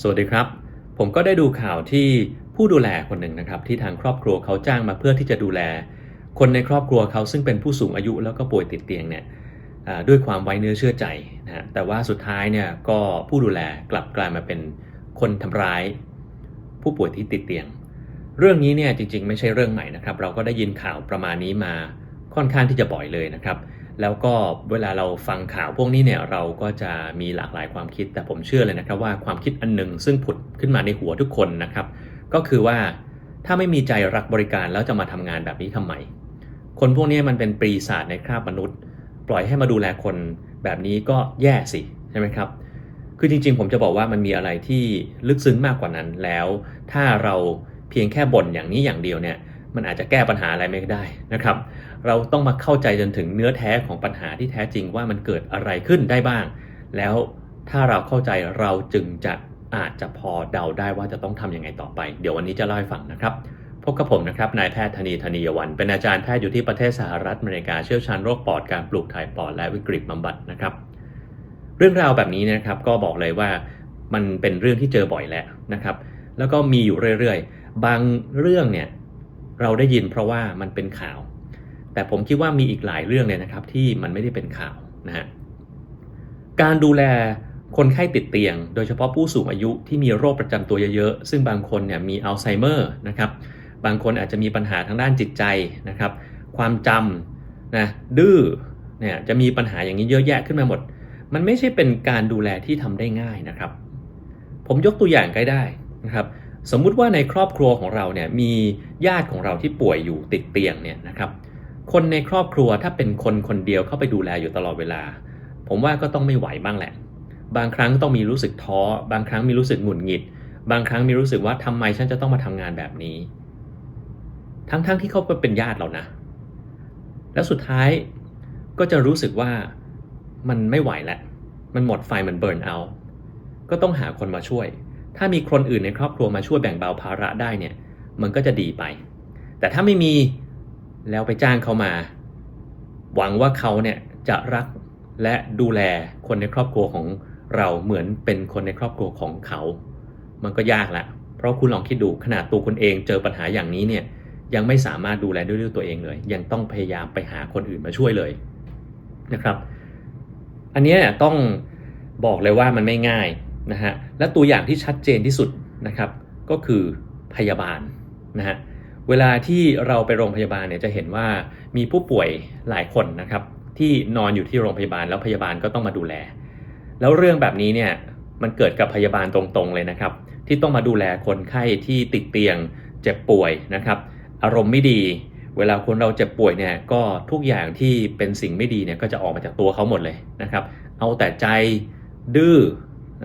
สวัสดีครับ ผมก็ได้ดูข่าวที่ผู้ดูแลคนหนึ่งนะครับ ที่ทางครอบครัวเขาจ้างมาเพื่อที่จะดูแล คนในครอบครัวเขาซึ่งเป็นผู้สูงอายุแล้วก็ป่วยติดเตียงเนี่ยด้วยความไว้เนื้อเชื่อใจนะฮะแต่ว่าสุดท้ายเนี่ยก็ผู้ดูแลกลับกลายมาเป็นคนทำร้าย ผู้ป่วยที่ติดเตียง เรื่องนี้เนี่ยจริงๆ ไม่ใช่เรื่องใหม่นะครับ เราก็ได้ยินข่าวประมาณนี้มาค่อนข้างที่จะบ่อยเลยนะครับ แล้วก็เวลาเราฟังข่าวพวกนี้เนี่ยเราก็จะมีหลากหลายความคิด แต่ผมเชื่อเลยนะครับว่าความคิดอันหนึ่งซึ่งผุดขึ้นมาในหัวทุกคนนะครับ ก็คือว่าถ้าไม่มีใจรักบริการแล้วจะมาทำงานแบบนี้ทำไม คนพวกนี้มันเป็นปีศาจในคราบมนุษย์ ปล่อยให้มาดูแลคนแบบนี้ก็แย่สิใช่ไหมครับ คือจริงๆ ผมจะบอกว่ามันมีอะไรที่ลึกซึ้งมากกว่านั้นแล้ว ถ้าเราเพียงแค่บ่นอย่างนี้อย่างเดียวเนี่ยมันอาจจะแก้ปัญหาอะไรไม่ได้นะครับ เราต้องมาเข้าใจจนถึงเนื้อแท้ของปัญหาที่แท้จริงว่ามันเกิดอะไรขึ้นได้บ้าง แล้วถ้าเราเข้าใจเราจึงจะอาจจะพอเดาได้ว่าจะต้องทำยังไงต่อไป เดี๋ยววันนี้จะเล่าให้ฟังนะครับ พบกับผมนะครับ นายแพทย์ธนีธนียวัน เป็นอาจารย์แพทย์อยู่ที่ประเทศสหรัฐอเมริกา เชี่ยวชาญโรคปอด การปลูกถ่ายปอด และวิกฤตบำบัดนะครับ เรื่องราวแบบนี้นะครับ ก็บอกเลยว่ามันเป็นเรื่องที่เจอบ่อยแล้วนะครับ แล้วก็มีอยู่เรื่อยๆ บางเรื่องเนี่ยเราได้ยินเพราะว่ามันเป็นข่าว แต่ผมคิดว่ามีอีกหลายเรื่องเลยนะครับ ที่มันไม่ได้เป็นข่าวนะฮะการดูแลคนไข้ติดเตียง โดยเฉพาะผู้สูงอายุที่มีโรคประจำตัวเยอะๆ ซึ่งบางคนเนี่ยมีอัลไซเมอร์นะครับ บางคนอาจจะมีปัญหาทางด้านจิตใจนะครับ ความจำนะดื้อเนี่ยจะมีปัญหาอย่างนี้เยอะแยะขึ้นมาหมด มันไม่ใช่เป็นการดูแลที่ทำได้ง่ายนะครับ ผมยกตัวอย่างก็ได้นะครับสมมุติว่าในครอบครัวของเราเนี่ยมีญาติของเราที่ป่วยอยู่ติดเตียงเนี่ยนะครับ คนในครอบครัวถ้าเป็นคนคนเดียวเข้าไปดูแลอยู่ตลอดเวลา ผมว่าก็ต้องไม่ไหวบ้างแหละ บางครั้งต้องมีรู้สึกท้อ บางครั้งมีรู้สึกหงุดหงิด บางครั้งมีรู้สึกว่าทำไมฉันจะต้องมาทำงานแบบนี้ ทั้งๆทที่เขาเป็นญาติเรานะ แล้วสุดท้ายก็จะรู้สึกว่ามันไม่ไหวแล้วมันหมดไฟมันเบิร์นเอา ก็ต้องหาคนมาช่วย ถ้ามีคนอื่นในครอบครัวมาช่วยแบ่งเบาภาระได้เนี่ย มันก็จะดีไป แต่ถ้าไม่มี แล้วไปจ้างเขามา หวังว่าเขาเนี่ยจะรักและดูแลคนในครอบครัวของเราเหมือนเป็นคนในครอบครัวของเขา มันก็ยากละ เพราะคุณลองคิดดูขนาดตัวคุณเองเจอปัญหาอย่างนี้เนี่ยยังไม่สามารถดูแลด้วยตัวเองเลย ยังต้องพยายามไปหาคนอื่นมาช่วยเลยนะครับ อันนี้ต้องบอกเลยว่ามันไม่ง่ายนะฮะ และตัวอย่างที่ชัดเจนที่สุดนะครับ ก็คือพยาบาลนะฮะ เวลาที่เราไปโรงพยาบาลเนี่ยจะเห็นว่ามีผู้ป่วยหลายคนนะครับ ที่นอนอยู่ที่โรงพยาบาลแล้วพยาบาลก็ต้องมาดูแล แล้วเรื่องแบบนี้เนี่ยมันเกิดกับพยาบาลตรงๆเลยนะครับ ที่ต้องมาดูแลคนไข้ที่ติดเตียง เจ็บป่วยนะครับ อารมณ์ไม่ดี เวลาคนเราเจ็บป่วยเนี่ยก็ทุกอย่างที่เป็นสิ่งไม่ดีเนี่ยก็จะออกมาจากตัวเขาหมดเลยนะครับ เอาแต่ใจดื้อ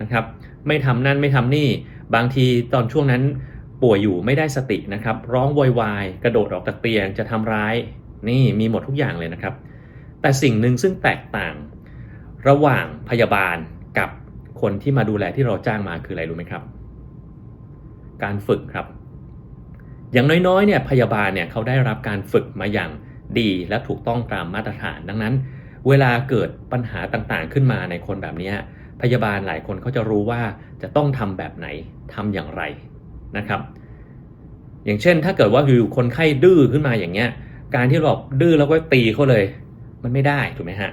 นะครับ ไม่ทำนั่นไม่ทำนี่บางทีตอนช่วงนั้น ป่วยอยู่ไม่ได้สตินะครับ ร้องโวยวายกระโดดออกจากเตียงจะทำร้าย นี่มีหมดทุกอย่างเลยนะครับ แต่สิ่งหนึ่งซึ่งแตกต่าง ระหว่างพยาบาลกับคนที่มาดูแลที่เราจ้างมาคืออะไรรู้ไหมครับ การฝึกครับ อย่างน้อยๆเนี่ยพยาบาลเนี่ยเขาได้รับการฝึกมาอย่างดีและถูกต้องตามมาตรฐาน ดังนั้น เวลาเกิดปัญหาต่างๆ ขึ้นมาในคนแบบนี้พยาบาลหลายคนเขาจะรู้ว่าจะต้องทำแบบไหนทำอย่างไร นะครับ อย่างเช่นถ้าเกิดว่าอยู่คนไข้ดื้อขึ้นมาอย่างเงี้ย การที่เราดื้อแล้วก็ตีเขาเลย มันไม่ได้ถูกไหมฮะ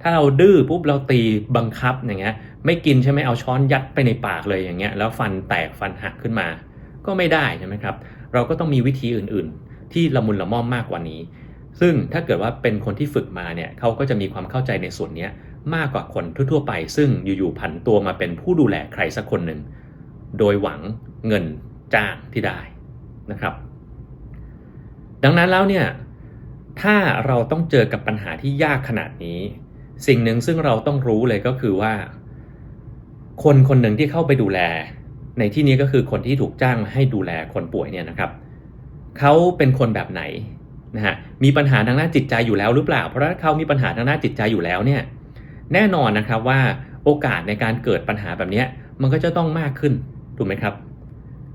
ถ้าเราดื้อปุ๊บเราตีบังคับอย่างเงี้ย ไม่กินใช่ไหมเอาช้อนยัดไปในปากเลยอย่างเงี้ย แล้วฟันแตกฟันหักขึ้นมา ก็ไม่ได้ใช่ไหมครับ เราก็ต้องมีวิธีอื่นๆ ที่ละมุนละม่อมมากกว่านี้ ซึ่งถ้าเกิดว่าเป็นคนที่ฝึกมาเนี่ยเขาก็จะมีความเข้าใจในส่วนนี้มากกว่าคนทั่วๆไป ซึ่งอยู่ๆผันตัวมาเป็นผู้ดูแลใครสักคนหนึ่งโดยหวังเงิน จ้างที่ได้นะครับ ดังนั้นแล้วเนี่ยถ้าเราต้องเจอกับปัญหาที่ยากขนาดนี้ สิ่งหนึ่งซึ่งเราต้องรู้เลยก็คือว่า คนคนหนึ่งที่เข้าไปดูแล ในที่นี้ก็คือคนที่ถูกจ้างมาให้ดูแลคนป่วยเนี่ยนะครับเขาเป็นคนแบบไหนนะฮะมีปัญหาทางด้านจิตใจอยู่แล้วหรือเปล่า เพราะถ้าเขามีปัญหาทางด้านจิตใจอยู่แล้วเนี่ยแน่นอนนะครับว่าโอกาสในการเกิดปัญหาแบบนี้มันก็จะต้องมากขึ้นถูกไหมครับ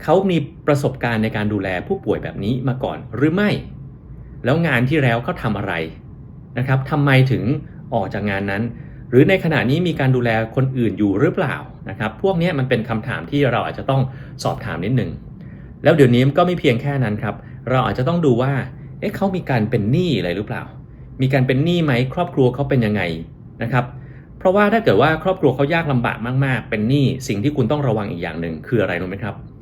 เขามีประสบการณ์ในการดูแลผู้ป่วยแบบนี้มาก่อนหรือไม่ แล้วงานที่แล้วเขาทำอะไรนะครับทำไมถึงออกจากงานนั้น หรือในขณะนี้มีการดูแลคนอื่นอยู่หรือเปล่านะครับ พวกนี้มันเป็นคำถามที่เราอาจจะต้องสอบถามนิดหนึ่งแล้วเดี๋ยวนี้ก็ไม่เพียงแค่นั้นครับ เราอาจจะต้องดูว่าเอ๊ะเขามีการเป็นหนี้อะไรหรือเปล่า มีการเป็นหนี้ไหมครอบครัวเขาเป็นยังไงนะครับเพราะว่าถ้าเกิดว่าครอบครัวเขายากลำบากมาก ๆ เป็นหนี้สิ่งที่คุณต้องระวังอีกอย่างหนึ่งคืออะไรรู้ไหมครับ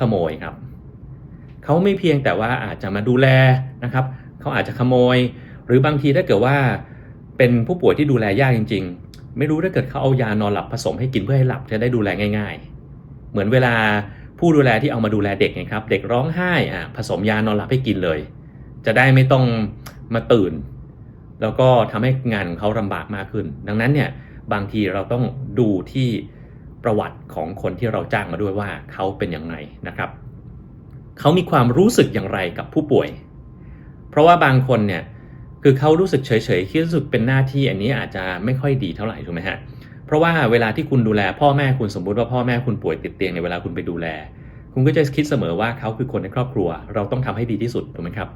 ขโมยครับเขาไม่เพียงแต่ว่าอาจจะมาดูแลนะครับเขาอาจจะขโมย หรือบางทีถ้าเกิดว่าเป็นผู้ป่วยที่ดูแลยากจริง ๆ ไม่รู้ถ้าเกิดเขาเอายานอนหลับผสมให้กินเพื่อให้หลับจะได้ดูแลง่าย ๆ เหมือนเวลาผู้ดูแลที่เอามาดูแลเด็กไงครับ เด็กร้องไห้อะผสมยานอนหลับให้กินเลย จะได้ไม่ต้องมาตื่น แล้วก็ทำให้งานของเขาลำบากมากขึ้น ดังนั้นเนี่ยบางทีเราต้องดูที่ ประวัติของคนที่เราจ้างมาด้วยว่าเขาเป็นอย่างไรนะครับเขามีความรู้สึกอย่างไรกับผู้ป่วย เพราะว่าบางคนเนี่ยคือเขารู้สึกเฉยๆคิดรู้สึกเป็นหน้าที่อันนี้อาจจะไม่ค่อยดีเท่าไหร่ถูกไหมฮะเพราะว่าเวลาที่คุณดูแลพ่อแม่คุณสมมุติว่าพ่อแม่คุณป่วยติดเตียงในเวลาคุณไปดูแล คุณก็จะคิดเสมอว่าเขาคือคนในครอบครัว เราต้องทำให้ดีที่สุดถูกไหมครับ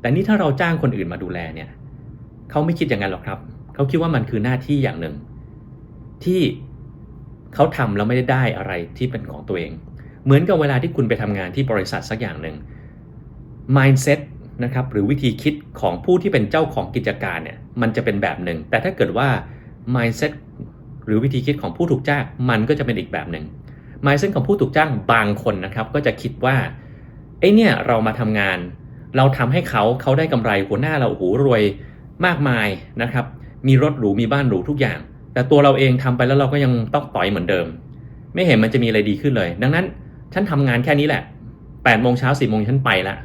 แต่นี่ถ้าเราจ้างคนอื่นมาดูแลเนี่ยเขาไม่คิดอย่างนั้นหรอกครับ เขาคิดว่ามันคือหน้าที่อย่างหนึ่ง ที่ เขาทำแล้วไม่ได้ได้อะไรที่เป็นของตัวเอง เหมือนกับเวลาที่คุณไปทำงานที่บริษัทสักอย่างหนึ่ง mindset นะครับหรือวิธีคิดของผู้ที่เป็นเจ้าของกิจการเนี่ยมันจะเป็นแบบหนึ่ง แต่ถ้าเกิดว่า mindset หรือวิธีคิดของผู้ถูกจ้างมันก็จะเป็นอีกแบบหนึ่ง mindset ของผู้ถูกจ้างบางคนนะครับ ก็จะคิดว่าไอ้เนี่ยเรามาทำงาน เราทำให้เขาเขาได้กำไรหัวหน้าเราโอ้โหรวยมากมายนะครับมีรถหรูมีบ้านหรูทุกอย่าง แต่ตัวเราเองทำไปแล้วเราก็ยังต้องต่อยเหมือนเดิม ไม่เห็นมันจะมีอะไรดีขึ้นเลย ดังนั้นฉันทำงานแค่นี้แหละ8โมงเช้า4โมงฉันไปละ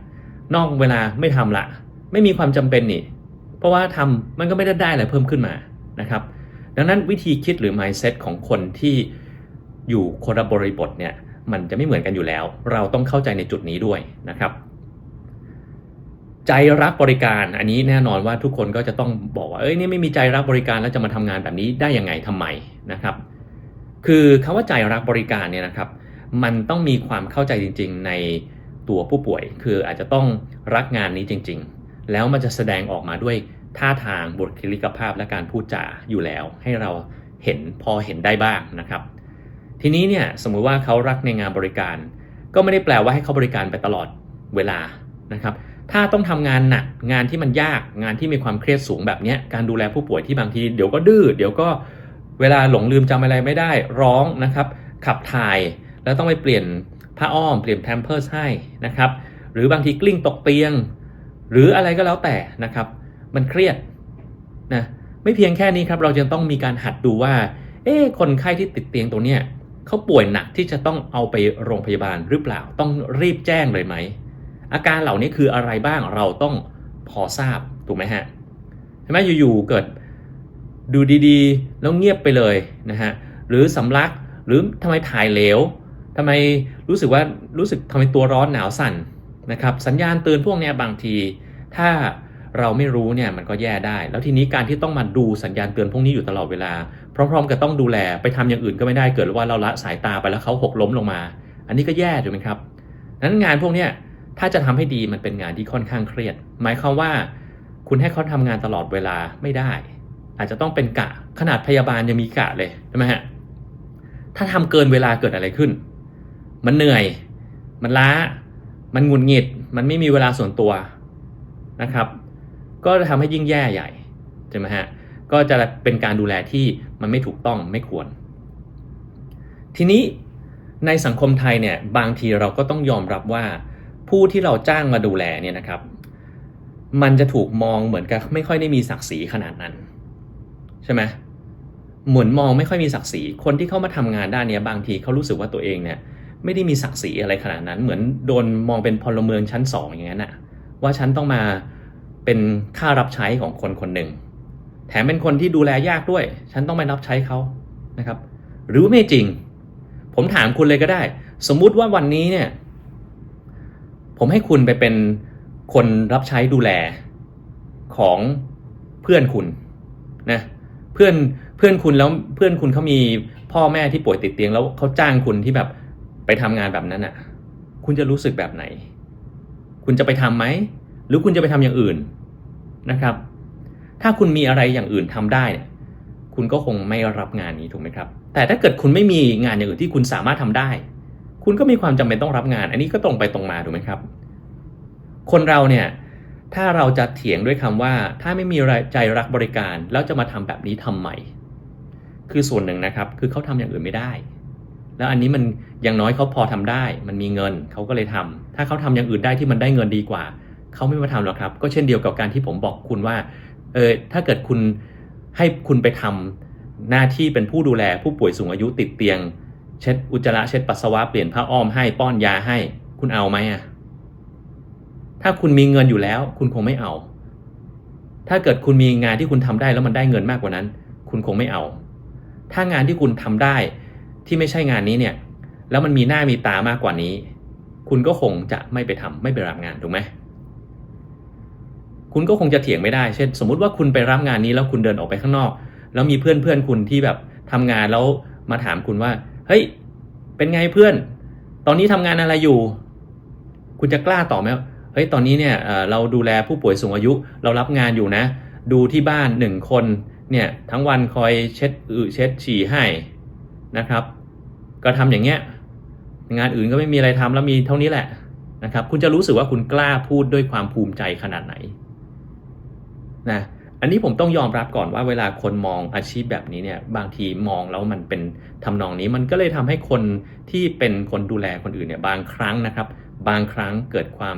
นอกเวลาไม่ทำละ ไม่มีความจำเป็นนี่ เพราะว่าทำมันก็ไม่ได้ได้อะไรเพิ่มขึ้นมานะครับ ดังนั้นวิธีคิดหรือ mindset ของคนที่อยู่คนละบริบทเนี่ยมันจะไม่เหมือนกันอยู่แล้ว เราต้องเข้าใจในจุดนี้ด้วยนะครับ ใจรักบริการ อันนี้แน่นอนว่าทุกคนก็จะต้องบอกว่าเอ้ยนี่ไม่มีใจรักบริการแล้วจะมาทำงานแบบนี้ได้ยังไงทำไมนะครับ คือคำว่าใจรักบริการเนี่ยนะครับ มันต้องมีความเข้าใจจริง ๆ ในตัวผู้ป่วย คืออาจจะต้องรักงานนี้จริง ๆ แล้วมันจะแสดงออกมาด้วยท่าทางบุคลิกภาพและการพูดจาอยู่แล้ว ให้เราเห็นพอเห็นได้บ้างนะครับ ทีนี้เนี่ยสมมุติว่าเขารักในงานบริการ ก็ไม่ได้แปลว่าให้เขาบริการไปตลอดเวลานะครับ ถ้าต้องทำงานหนักงานที่มันยากงานที่มีความเครียดสูงแบบนี้การดูแลผู้ป่วยที่บางทีเดี๋ยวก็ดื้อเดี๋ยวก็เวลาหลงลืมจำอะไรไม่ได้ร้องนะครับ ขับถ่ายแล้วต้องไปเปลี่ยนผ้าอ้อมเปลี่ยนแพมเพิร์สให้นะครับ หรือบางทีกลิ้งตกเตียง หรืออะไรก็แล้วแต่นะครับ มันเครียดนะไม่เพียงแค่นี้ครับ เราจะต้องมีการหัดดูว่า เอ๊คนไข้ที่ติดเตียงตรงเนี้ยเขาป่วยหนักที่จะต้องเอาไปโรงพยาบาลหรือเปล่า ต้องรีบแจ้งเลยไหม อาการเหล่านี้คืออะไรบ้างเราต้องพอทราบถูกไหมฮะใช่ไหมอยู่ๆเกิดดูดีๆ แล้วเงียบไปเลยนะฮะหรือสำลักหรือทำไมถ่ายเหลวทำไมรู้สึกว่ารู้สึกทำไมตัวร้อนหนาวสั่นนะครับสัญญาณเตือนพวกนี้บางที ถ้าเราไม่รู้เนี่ยมันก็แย่ได้ แล้วทีนี้การที่ต้องมาดูสัญญาณเตือนพวกนี้อยู่ตลอดเวลา พร้อม ๆ กับต้องดูแลไปทำอย่างอื่นก็ไม่ได้เกิดว่าเราละสายตาไปแล้วเขาหกล้มลงมา อันนี้ก็แย่ถูกไหมครับนั้นงานพวกเนี้ย ถ้าจะทำให้ดีมันเป็นงานที่ค่อนข้างเครียด หมายความว่า คุณให้เขาทำงานตลอดเวลาไม่ได้ อาจจะต้องเป็นกะขนาดพยาบาลยังมีกะเลยใช่ไหมฮะถ้าทำเกินเวลาเกิดอะไรขึ้น มันเหนื่อย มันล้า มันหงุดหงิด มันไม่มีเวลาส่วนตัวนะครับ ก็จะทำให้ยิ่งแย่ใหญ่ใช่ไหมฮะก็จะเป็นการดูแลที่มันไม่ถูกต้องไม่ควร ทีนี้ในสังคมไทยเนี่ยบางทีเราก็ต้องยอมรับว่า ผู้ที่เราจ้างมาดูแลเนี่ยนะครับ มันจะถูกมองเหมือนกับไม่ค่อยได้มีศักดิ์ศรีขนาดนั้น ใช่ไหมเหมือนมองไม่ค่อยมีศักดิ์ศรีคนที่เข้ามาทำงานด้านนี้บางทีเขารู้สึกว่าตัวเองเนี่ยไม่ได้มีศักดิ์ศรีอะไรขนาดนั้น เหมือนโดนมองเป็นพลเมืองชั้นสองอย่างนั้นนะว่าฉันต้องมาเป็นค่ารับใช้ของคนคนหนึ่งแถมเป็นคนที่ดูแลยากด้วย ฉันต้องไปรับใช้เขานะครับ หรือไม่จริง ผมถามคุณเลยก็ได้ สมมุติว่าวันนี้เนี่ย ผมให้คุณไปเป็นคนรับใช้ดูแลของเพื่อนคุณนะเพื่อนเพื่อนคุณแล้วเพื่อนคุณเขามีพ่อแม่ที่ป่วยติดเตียงแล้วเขาจ้างคุณที่แบบไปทำงานแบบนั้นอะ คุณจะรู้สึกแบบไหน คุณจะไปทำไหม หรือคุณจะไปทำอย่างอื่นนะครับ ถ้าคุณมีอะไรอย่างอื่นทำได้เนี่ยคุณก็คงไม่รับงานนี้ถูกไหมครับ แต่ถ้าเกิดคุณไม่มีงานอย่างอื่นที่คุณสามารถทำได้ คุณก็มีความจำเป็นต้องรับงาน อันนี้ก็ตรงไปตรงมาถูกไหมครับ คนเราเนี่ยถ้าเราจะเถียงด้วยคำว่า ถ้าไม่มีใจรักบริการแล้วจะมาทำแบบนี้ทำไมคือส่วนหนึ่งนะครับ คือเขาทำอย่างอื่นไม่ได้ แล้วอันนี้มันอย่างน้อยเขาพอทำได้ มันมีเงินเขาก็เลยทำถ้าเขาทำอย่างอื่นได้ที่มันได้เงินดีกว่าเขาไม่มาทำหรอกครับ ก็เช่นเดียวกับการที่ผมบอกคุณว่าเออถ้าเกิดคุณให้คุณไปทำหน้าที่เป็นผู้ดูแลผู้ป่วยสูงอายุติดเตียง เช็ดอุจจาระเช็ดปัสสาวะเปลี่ยนผ้าอ้อมให้ป้อนยาให้ คุณเอาไหมอะถ้าคุณมีเงินอยู่แล้ว คุณคงไม่เอา ถ้าเกิดคุณมีงานที่คุณทำได้แล้วมันได้เงินมากกว่านั้น คุณคงไม่เอา ถ้างานที่คุณทำได้ที่ไม่ใช่งานนี้เนี่ย แล้วมันมีหน้ามีตามากกว่านี้ คุณก็คงจะไม่ไปทำไม่ไปรับงานถูกไหมคุณก็คงจะเถียงไม่ได้ เช่น สมมุติว่าคุณไปรับงานนี้แล้วคุณเดินออกไปข้างนอก แล้วมีเพื่อนเพื่อนคุณที่แบบทำงานแล้วมาถามคุณว่า เฮ้ย เป็นไงเพื่อน ตอนนี้ทำงานอะไรอยู่ คุณจะกล้าตอบไหมเฮ้ย ตอนนี้เนี่ยเราดูแลผู้ป่วยสูงอายุ เรารับงานอยู่นะ ดูที่บ้านหนึ่งคน เนี่ย ทั้งวันคอยเช็ดอึเช็ดฉี่ให้นะครับ ก็ทำอย่างเงี้ย งานอื่นก็ไม่มีอะไรทำแล้วมีเท่านี้แหละนะครับ คุณจะรู้สึกว่าคุณกล้าพูดด้วยความภูมิใจขนาดไหนนะ อันนี้ผมต้องยอมรับก่อนว่าเวลาคนมองอาชีพแบบนี้เนี่ยบางทีมองแล้วมันเป็นทำนองนี้มันก็เลยทำให้คนที่เป็นคนดูแลคนอื่นเนี่ยบางครั้งนะครับ บางครั้งเกิดความ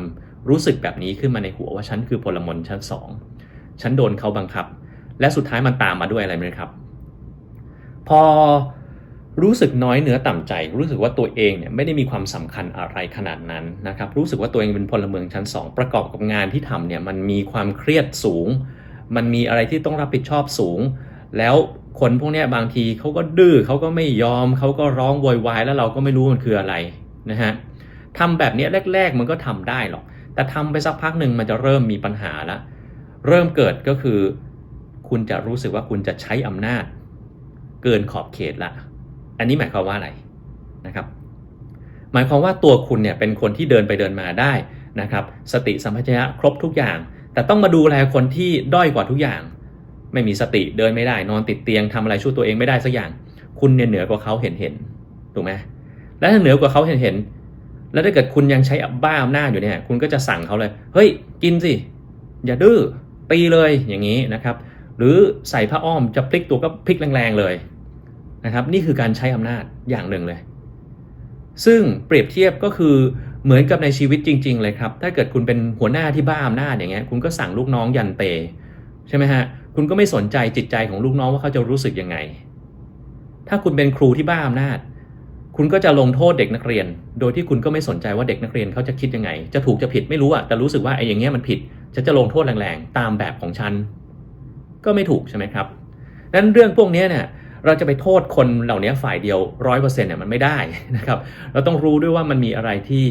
รู้สึกแบบนี้ขึ้นมาในหัวว่าฉันคือพลเมืองชั้นสองฉันโดนเขาบังคับ และสุดท้ายมันตามมาด้วยอะไรไหมครับ พอรู้สึกน้อยเนื้อต่ำใจ รู้สึกว่าตัวเองเนี่ยไม่ได้มีความสำคัญอะไรขนาดนั้นนะครับ รู้สึกว่าตัวเองเป็นพลเมืองชั้น 2 ประกอบกับงานที่ทำเนี่ยมันมีความเครียดสูง มันมีอะไรที่ต้องรับผิดชอบสูง แล้วคนพวกนี้บางทีเขาก็ดื้อเขาก็ไม่ยอมเขาก็ร้องโวยวายแล้วเราก็ไม่รู้มันคืออะไรนะฮะทำแบบนี้แรก ๆ มันก็ทำได้หรอก แต่ทำไปสักพักหนึ่งมันจะเริ่มมีปัญหาล้วเริ่มเกิดก็คือ คุณจะรู้สึกว่าคุณจะใช้อำนาจ เกินขอบเขตละ อันนี้หมายความว่าอะไรนะครับหมายความว่าตัวคุณเนี่ยเป็นคนที่เดินไปเดินมาได้นะครับ สติสัมปชัญญะครบทุกอย่าง แต่ต้องมาดูแลคนที่ด้อยกว่าทุกอย่าง ไม่มีสติเดินไม่ได้ นอนติดเตียงทำอะไรช่วยตัวเองไม่ได้สักอย่าง คุณเนี่ยเหนือกว่าเขาเห็นเห็นถูกไหมและถ้าเหนือกว่าเขาเห็นเห็น แล้วถ้าเกิดคุณยังใช้บ้าอำนาจอยู่เนี่ย คุณก็จะสั่งเขาเลย เฮ้ย กินสิ อย่าดื้อตีเลยอย่างนี้นะครับ หรือใส่ผ้าอ้อมจะพลิกตัวก็พลิกแรงๆเลยนะครับ นี่คือการใช้อำนาจอย่างหนึ่งเลย ซึ่งเปรียบเทียบก็คือ เหมือนกับในชีวิตจริง ๆ เลยครับ ถ้าเกิดคุณเป็นหัวหน้าที่บ้าอำนาจอย่างเงี้ย คุณก็สั่งลูกน้องยันเตใช่ไหมฮะ คุณก็ไม่สนใจจิตใจของลูกน้องว่าเขาจะรู้สึกยังไง ถ้าคุณเป็นครูที่บ้าอำนาจ คุณก็จะลงโทษเด็กนักเรียน โดยที่คุณก็ไม่สนใจว่าเด็กนักเรียนเขาจะคิดยังไง จะถูกจะผิดไม่รู้อะแต่รู้สึกว่าไอ้อย่างเงี้ยมันผิดฉันจะลงโทษแรงๆ ตามแบบของฉัน ก็ไม่ถูกใช่ไหมครับนั้นเรื่องพวกนี้เนี่ยเราจะไปโทษคนเหล่านี้ฝ่ายเดียวร้อยเปอร์เซ็นต์เนี่ยมันไม่ได้นะครับ เราต้องรู้ด้วยว่ามันมีอะไรที่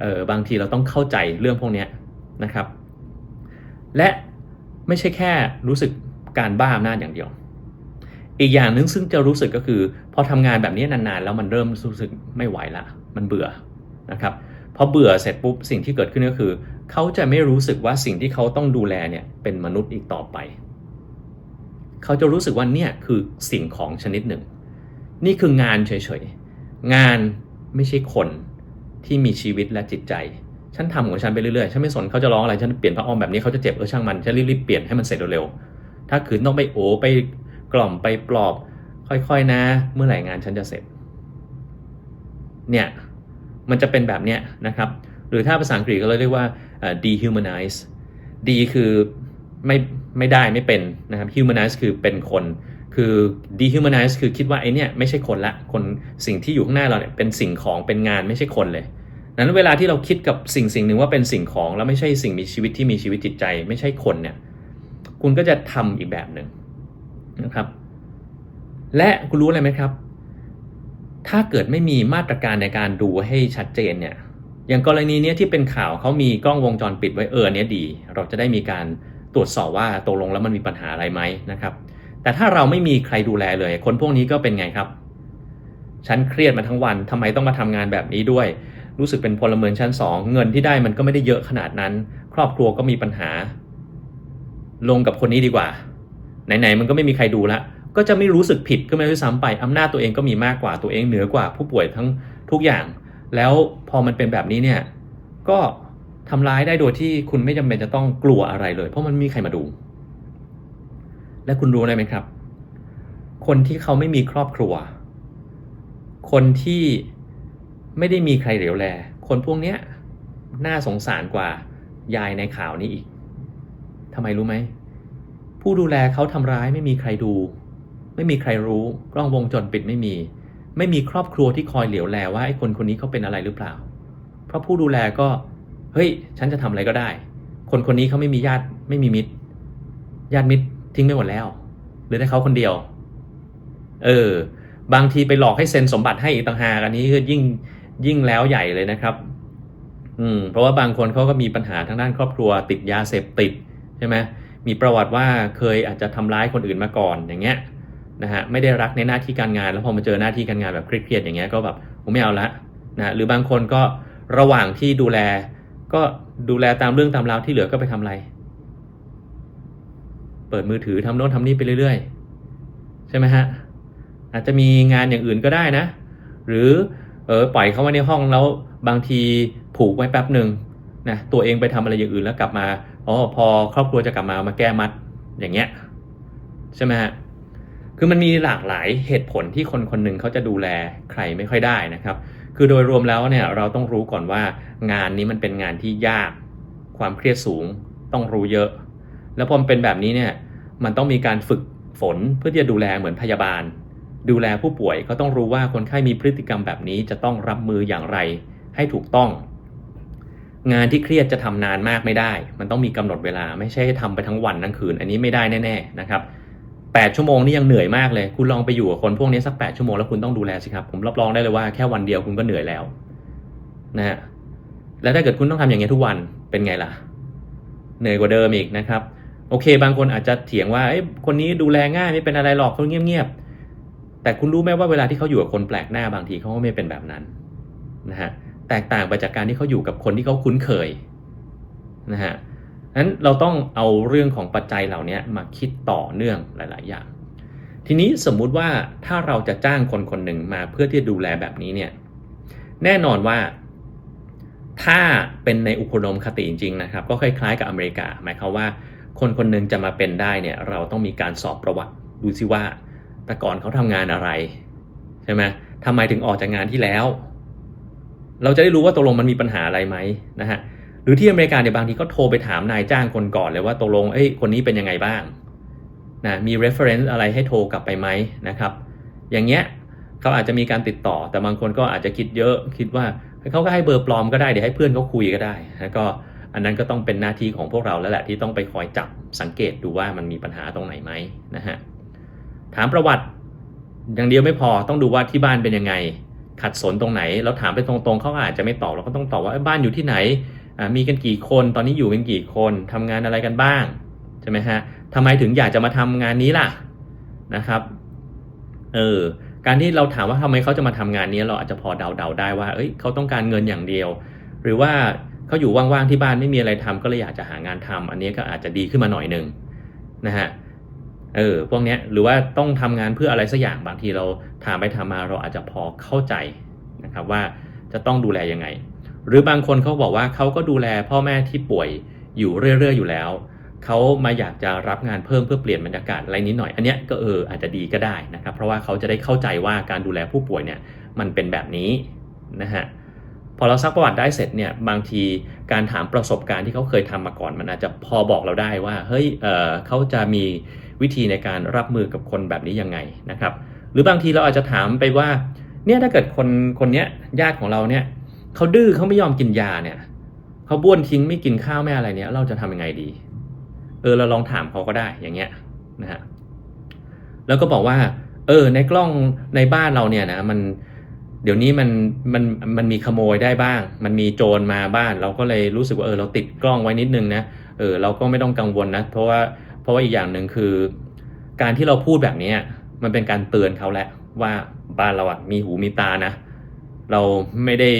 เออบางทีเราต้องเข้าใจเรื่องพวกนี้นะครับ และไม่ใช่แค่รู้สึกการบ้าอำนาจอย่างเดียว อีกอย่างหนึ่งซึ่งจะรู้สึกก็คือ พอทำงานแบบนี้นานๆ แล้วมันเริ่มรู้สึกไม่ไหวละ มันเบื่อนะครับพอเบื่อเสร็จปุ๊บสิ่งที่เกิดขึ้นก็คือ เขาจะไม่รู้สึกว่าสิ่งที่เขาต้องดูแลเนี่ยเป็นมนุษย์อีกต่อไป เขาจะรู้สึกว่าเนี่ยคือสิ่งของชนิดหนึ่ง นี่คืองานเฉยๆ งานไม่ใช่คน ที่มีชีวิตและจิตใจ ฉันทำของฉันไปเรื่อยๆ ฉันไม่สนเขาจะร้องอะไร ฉันเปลี่ยนผ้าอ้อมแบบนี้เขาจะเจ็บเออช่างมัน ฉันรีบๆเปลี่ยนให้มันเสร็จเร็วๆ ถ้าคืนต้องไปโอไปกล่อมไปปลอบ ค่อยๆนะ เมื่อไหร่งานฉันจะเสร็จ เนี่ย มันจะเป็นแบบเนี้ยนะครับ หรือถ้าภาษาอังกฤษก็เลยเรียกว่า dehumanize d คือไม่ไม่ได้ไม่เป็นนะครับ humanize คือเป็นคน คือ dehumanize คือคิดว่าไอเนี่ยไม่ใช่คนละคนสิ่งที่อยู่ข้างหน้าเราเนี่ยเป็นสิ่งของเป็นงานไม่ใช่คนเลยนั้นเวลาที่เราคิดกับสิ่งสิ่งหนึ่งว่าเป็นสิ่งของแล้วไม่ใช่สิ่งมีชีวิตที่มีชีวิตจิตใจ ไม่ใช่คนเนี่ยคุณก็จะทำอีกแบบหนึ่งนะครับ และคุณรู้อะไรไหมครับ ถ้าเกิดไม่มีมาตรการในการดูให้ชัดเจนเนี่ยอย่างกรณีนี้ที่เป็นข่าวเขามีกล้องวงจรปิดไว้เออเนี้ยดี เราจะได้มีการตรวจสอบว่าตกลงแล้วมันมีปัญหาอะไรไหมนะครับ แต่ถ้าเราไม่มีใครดูแลเลย คนพวกนี้ก็เป็นไงครับ ฉันเครียดมาทั้งวันทำไมต้องมาทำงานแบบนี้ด้วย รู้สึกเป็นพลเมืองชั้นสองเงินที่ได้มันก็ไม่ได้เยอะขนาดนั้น ครอบครัวก็มีปัญหา ลงกับคนนี้ดีกว่า ไหนๆมันก็ไม่มีใครดูละก็จะไม่รู้สึกผิดก็ไม่ด้วยซ้ำไปอำนาจตัวเองก็มีมากกว่าตัวเองเหนือกว่าผู้ป่วยทั้งทุกอย่าง แล้วพอมันเป็นแบบนี้เนี่ยก็ทำร้ายได้โดยที่คุณไม่จำเป็นจะต้องกลัวอะไรเลย เพราะมันมีใครมาดู และคุณรู้อะไรไหมครับ คนที่เขาไม่มีครอบครัว คนที่ไม่ได้มีใครเหลียวแล คนพวกเนี้ยน่าสงสารกว่ายายในข่าวนี้อีกทำไมรู้ไหม ผู้ดูแลเขาทำร้ายไม่มีใครดู ไม่มีใครรู้ กล้องวงจรปิดไม่มี ไม่มีครอบครัวที่คอยเหลียวแลว่าไอ้คนคนนี้เขาเป็นอะไรหรือเปล่า เพราะผู้ดูแลก็ เฮ้ย ฉันจะทำอะไรก็ได้ คนคนนี้เขาไม่มีญาติไม่มีมิตร ญาติมิตร ทิ้งไปหมดแล้วเหลือแต่เขาคนเดียว เออ บางทีไปหลอกให้เซ็นสมบัติให้อีกต่างหากอันนี้คือยิ่งยิ่งแล้วใหญ่เลยนะครับ อืม เพราะว่าบางคนเขาก็มีปัญหาทางด้านครอบครัว ติดยาเสพติดใช่ไหมมีประวัติว่าเคยอาจจะทำร้ายคนอื่นมาก่อนอย่างเงี้ยนะฮะไม่ได้รักในหน้าที่การงาน แล้วพอมาเจอหน้าที่การงานแบบเครียดๆอย่างเงี้ยก็แบบผมไม่เอาละนะหรือบางคนก็ระหว่างที่ดูแล ก็ดูแลตามเรื่องตามราวที่เหลือก็ไปทำอะไร เปิดมือถือทำโน้นทำนี่ไปเรื่อยๆ ใช่ไหมฮะ อาจจะมีงานอย่างอื่นก็ได้นะ หรือเออปล่อยเขาไว้ในห้องแล้วบางทีผูกไว้แป๊บหนึ่งนะตัวเองไปทำอะไรอย่างอื่นแล้วกลับมาอ๋อพอครอบครัวจะกลับมามาแก้มัดอย่างเงี้ยใช่ไหมฮะคือมันมีหลากหลายเหตุผลที่คนคนหนึ่งเขาจะดูแลใครไม่ค่อยได้นะครับ คือโดยรวมแล้วเนี่ยเราต้องรู้ก่อนว่างานนี้มันเป็นงานที่ยาก ความเครียดสูง ต้องรู้เยอะ แล้วพอมันเป็นแบบนี้เนี่ยมันต้องมีการฝึกฝนเพื่อที่จะดูแลเหมือนพยาบาล ดูแลผู้ป่วยก็ต้องรู้ว่าคนไข้มีพฤติกรรมแบบนี้จะต้องรับมืออย่างไรให้ถูกต้อง งานที่เครียดจะทำนานมากไม่ได้ มันต้องมีกำหนดเวลาไม่ใช่ให้ทำไปทั้งวันทั้งคืน อันนี้ไม่ได้แน่ๆนะครับ8ชั่วโมงนี่ยังเหนื่อยมากเลย คุณลองไปอยู่กับคนพวกนี้สัก 8 ชั่วโมงแล้วคุณต้องดูแลสิครับ ผมรับรองได้เลยว่าแค่วันเดียวคุณก็เหนื่อยแล้วนะฮะแล้วถ้าเกิดคุณต้องทำอย่างเงี้ทุกวันเป็นไงล่ะ เหนื่อยกว่าเดิมอีกนะครับ โอเค บางคนอาจจะเถียงว่าคนนี้ดูแลง่ายไม่เป็นอะไรหรอกเขาเงียบๆแต่คุณรู้ไหมว่าเวลาที่เขาอยู่กับคนแปลกหน้าบางทีเขาก็ไม่เป็นแบบนั้นนะฮะแตกต่างไปจากการที่เขาอยู่กับคนที่เขาคุ้นเคยนะฮะนั้นเราต้องเอาเรื่องของปัจจัยเหล่านี้มาคิดต่อเนื่องหลาย ๆ อย่าง ทีนี้สมมุติว่าถ้าเราจะจ้างคนคนหนึ่งมาเพื่อที่จะดูแลแบบนี้เนี่ยแน่นอนว่าถ้าเป็นในอุปนมคติจริง ๆ นะครับ ก็คล้าย ๆ กับอเมริกา หมายความว่า คนคนหนึ่งจะมาเป็นได้เนี่ยเราต้องมีการสอบประวัติดูซิว่าแต่ก่อนเขาทำงานอะไรใช่ไหมทำไมถึงออกจากงานที่แล้ว เราจะได้รู้ว่าตกลงมันมีปัญหาอะไรไหมนะฮะหรือที่อเมริกาเนี่ยบางทีก็โทรไปถามนายจ้างคนก่อนเลยว่าตกลงเอ้ยคนนี้เป็นยังไงบ้างนะมี reference อะไรให้โทรกลับไปไหมนะครับ อย่างเงี้ยเขาอาจจะมีการติดต่อ แต่บางคนก็อาจจะคิดเยอะคิดว่าเขาก็ให้เบอร์ปลอมก็ได้เดี๋ยวให้เพื่อนเขาคุยก็ได้แล้วก็ อันนั้นก็ต้องเป็นหน้าที่ของพวกเราแล้วแหละที่ต้องไปคอยจับสังเกตดูว่ามันมีปัญหาตรงไหนไหมนะฮะถามประวัติอย่างเดียวไม่พอต้องดูว่าที่บ้านเป็นยังไง ขัดสนตรงไหนเราถามไปตรงๆเขาอาจจะไม่ตอบเราก็ต้องตอบว่าบ้านอยู่ที่ไหนมีกันกี่คนตอนนี้อยู่กันกี่คนทำงานอะไรกันบ้างใช่ไหมฮะทำไมถึงอยากจะมาทำงานนี้ล่ะนะครับเออการที่เราถามว่าทำไมเขาจะมาทำงานนี้เราอาจจะพอเดาๆได้ว่าเอ้ยเขาต้องการเงินอย่างเดียว หรือว่า เขาอยู่ว่างๆที่บ้านไม่มีอะไรทำก็เลยอยากจะหางานทำอันนี้ก็อาจจะดีขึ้นมาหน่อยหนึ่งนะฮะเออพวกเนี้ยหรือว่าต้องทำงานเพื่ออะไรสักอย่างบางทีเราถามไปถามมาเราอาจจะพอเข้าใจนะครับว่าจะต้องดูแลยังไง หรือบางคนเขาบอกว่าเขาก็ดูแลพ่อแม่ที่ป่วยอยู่เรื่อยๆอยู่แล้วเขามาอยากจะรับงานเพิ่มเพื่อเปลี่ยนบรรยากาศอะไรนิดหน่อย อันเนี้ยก็เอออาจจะดีก็ได้นะครับ เพราะว่าเขาจะได้เข้าใจว่าการดูแลผู้ป่วยเนี่ยมันเป็นแบบนี้นะฮะ พอเราซักประวัติได้เสร็จเนี่ยบางทีการถามประสบการณ์ที่เขาเคยทำมาก่อน มันอาจจะพอบอกเราได้ว่าเฮ้ยเเขาจะมีวิธีในการรับมือกับคนแบบนี้ยังไงนะครับหรือบางทีเราอาจจะถามไปว่าเนี่ยถ้าเกิดคนคนนี้ญาติของเราเนี่ยเขาดื้อเขาไม่ยอมกินยาเนี่ยเขาบ้วนทิ้งไม่กินข้าวไม่อะไรเนี่ยเราจะทำยังไงดี เออเราลองถามเขาก็ได้อย่างเงี้ยนะฮะแล้วก็บอกว่า เออในกล้องในบ้านเราเนี่ยนะมัน เดี๋ยวนี้มันมันมันมีขโมยได้บ้าง มันมีโจรมาบ้าน เราก็เลยรู้สึกว่าเออเราติดกล้องไว้นิดนึงนะเออเราก็ไม่ต้องกังวลนะ เพราะว่าเพราะว่าอีกอย่างหนึ่งคือ การที่เราพูดแบบนี้มันเป็นการเตือนเขาแหละว่าบ้านเราอะมีหูมีตานะ เราไม่ได้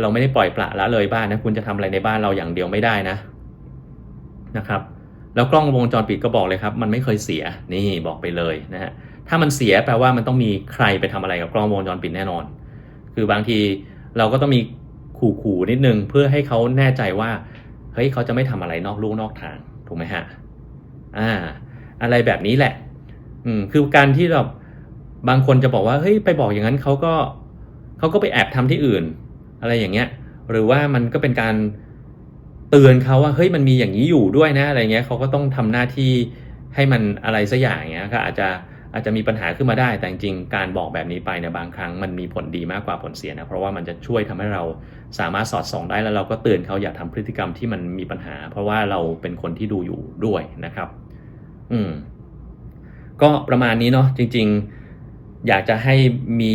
เราไม่ได้ปล่อยปละละเลยบ้านนะ คุณจะทำอะไรในบ้านเราอย่างเดียวไม่ได้นะนะครับ แล้วกล้องวงจรปิดก็บอกเลยครับ มันไม่เคยเสียนี่บอกไปเลยนะฮะถ้ามันเสียแปลว่ามันต้องมีใครไปทำอะไรกับกล้องวงจรปิดแน่นอน คือบางทีเราก็ต้องมีขู่ๆนิดนึงเพื่อให้เขาแน่ใจว่าเฮ้ยเขาจะไม่ทำอะไรนอกลู่นอกทางถูกไหมฮะอ่า อะไรแบบนี้แหละ อืมคือการที่เราบางคนจะบอกว่าเฮ้ยไปบอกอย่างนั้นเขาก็เขาก็ไปแอบทำที่อื่น อะไรอย่างเงี้ย หรือว่ามันก็เป็นการเตือนเขาว่าเฮ้ยมันมีอย่างนี้อยู่ด้วยนะอะไรเงี้ยเขาก็ต้องทำหน้าที่ให้มันอะไรสักอย่างเงี้ยก็อาจจะ อาจจะมีปัญหาขึ้นมาได้ แต่จริงๆการบอกแบบนี้ไปเนี่ยบางครั้งมันมีผลดีมากกว่าผลเสียนะเพราะว่ามันจะช่วยทำให้เราสามารถสอดส่องได้แล้วเราก็เตือนเขาอย่าทำพฤติกรรมที่มันมีปัญหา เพราะว่าเราเป็นคนที่ดูอยู่ด้วยนะครับ อืมก็ประมาณนี้เนาะจริง ๆ อยากจะให้มี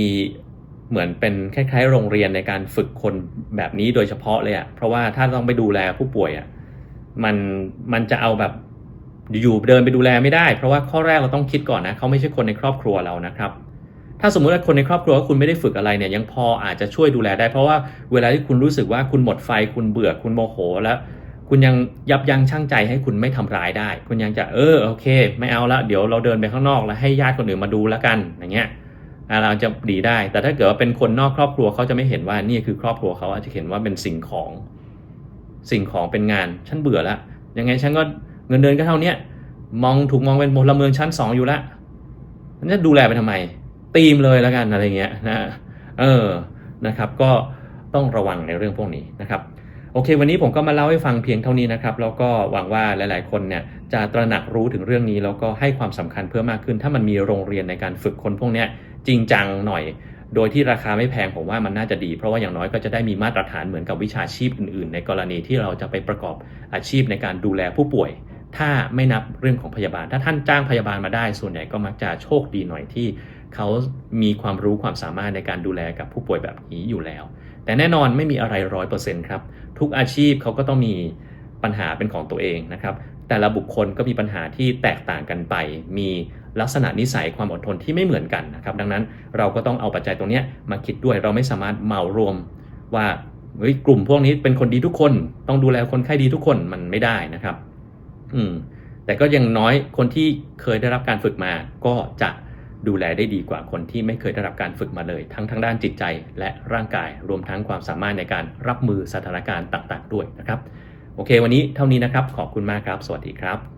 เหมือนเป็นคล้ายๆ โรงเรียนในการฝึกคนแบบนี้โดยเฉพาะเลยอะเพราะว่าถ้าต้องไปดูแลผู้ป่วยอะมันมันจะเอาแบบ อยู่เดินไปดูแลไม่ได้ เพราะว่าข้อแรกเราต้องคิดก่อนนะเขาไม่ใช่คนในครอบครัวเรานะครับ ถ้าสมมุติว่าคนในครอบครัวคุณไม่ได้ฝึกอะไรเนี่ยยังพออาจจะช่วยดูแลได้ เพราะว่าเวลาที่คุณรู้สึกว่าคุณหมดไฟคุณเบื่อคุณโมโหแล้วคุณยังยับยั้งชั่งใจให้คุณไม่ทำร้ายได้ คุณยังจะเออโอเค ไม่เอาละเดี๋ยวเราเดินไปข้างนอกแล้วให้ญาติคนอื่นมาดูแล้วกันอย่างเงี้ยเราจะดีได้ แต่ถ้าเกิดว่าเป็นคนนอกครอบครัวเขาจะไม่เห็นว่านี่คือครอบครัวเขาอาจจะเห็นว่าเป็นสิ่งของ สิ่งของเป็นงานฉันเบื่อแล้วยังไงฉันก็ เงินเดือนก็เท่านี้มองถูกมองเป็นพลเมืองชั้นสองอยู่แล้วมันจะดูแลไปทำไม ตีมเลยแล้วกันอะไรเงี้ยนะเออนะครับ ก็ต้องระวังในเรื่องพวกนี้นะครับโอเค วันนี้ผมก็มาเล่าให้ฟังเพียงเท่านี้นะครับ แล้วก็หวังว่าหลาย ๆ คนเนี่ยจะตระหนักรู้ถึงเรื่องนี้แล้วก็ให้ความสำคัญเพิ่มมากขึ้น ถ้ามันมีโรงเรียนในการฝึกคนพวกนี้จริงจังหน่อย โดยที่ราคาไม่แพงผมว่ามันน่าจะดี เพราะว่าอย่างน้อยก็จะได้มีมาตรฐานเหมือนกับวิชาชีพอื่น ๆ ในกรณีที่เราจะไปประกอบอาชีพในการดูแลผู้ป่วย ถ้าไม่นับเรื่องของพยาบาล ถ้าท่านจ้างพยาบาลมาได้ ส่วนใหญ่ก็มักจะโชคดีหน่อยที่เขามีความรู้ความสามารถในการดูแลกับผู้ป่วยแบบนี้อยู่แล้ว แต่แน่นอนไม่มีอะไรร้อยเปอร์เซ็นต์ครับ ทุกอาชีพเขาก็ต้องมีปัญหาเป็นของตัวเองนะครับ แต่ละบุคคลก็มีปัญหาที่แตกต่างกันไป มีลักษณะนิสัยความอดทนที่ไม่เหมือนกันนะครับ ดังนั้นเราก็ต้องเอาปัจจัยตรงนี้มาคิดด้วย เราไม่สามารถเหมารวมว่าเฮ้ยกลุ่มพวกนี้เป็นคนดีทุกคน ต้องดูแลคนไข้ดีทุกคนมันไม่ได้นะครับ อืมแต่ก็ยังน้อยคนที่เคยได้รับการฝึกมา ก็จะดูแลได้ดีกว่าคนที่ไม่เคยได้รับการฝึกมาเลย ทั้งทางด้านจิตใจและร่างกายรวมทั้งความสามารถในการรับมือสถานการณ์ต่าง ๆ ด้วยนะครับ โอเค วันนี้เท่านี้นะครับ ขอบคุณมากครับ สวัสดีครับ